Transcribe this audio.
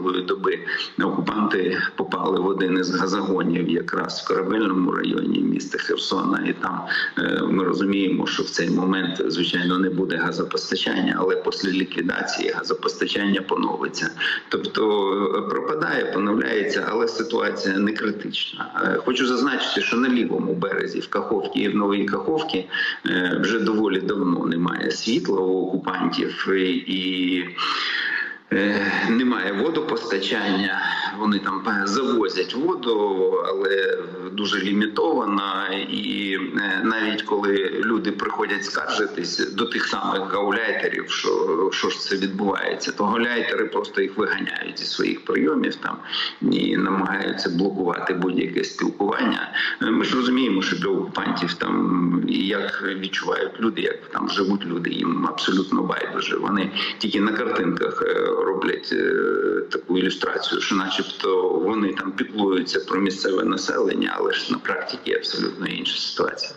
минулої доби окупанти попали в один із газогонів, якраз в корабельному районі міста Херсона, і там е, ми розуміємо, що в цей момент звичайно не буде газопостачання, але після ліквідації газопостачання поновиться. Тобто е, пропадає, поновляється, але ситуація не критична. Е, Хочу зазначити, що на лівому березі в Каховці і в Новій Каховці вже доволі давно немає світла у окупантів і. Е, Немає водопостачання, вони там завозять воду, але дуже лімітовано. І е, навіть коли люди приходять скаржитись до тих самих гауляйтерів, що, що ж це відбувається, то гауляйтери просто їх виганяють зі своїх прийомів там і намагаються блокувати будь-яке спілкування. Е, Ми ж розуміємо, що для окупантів там як відчувають люди, як там живуть люди, їм абсолютно байдуже. Вони тільки на картинках е, роблять таку ілюстрацію, що, начебто, вони там піклуються про місцеве населення, але на практиці абсолютно інша ситуація.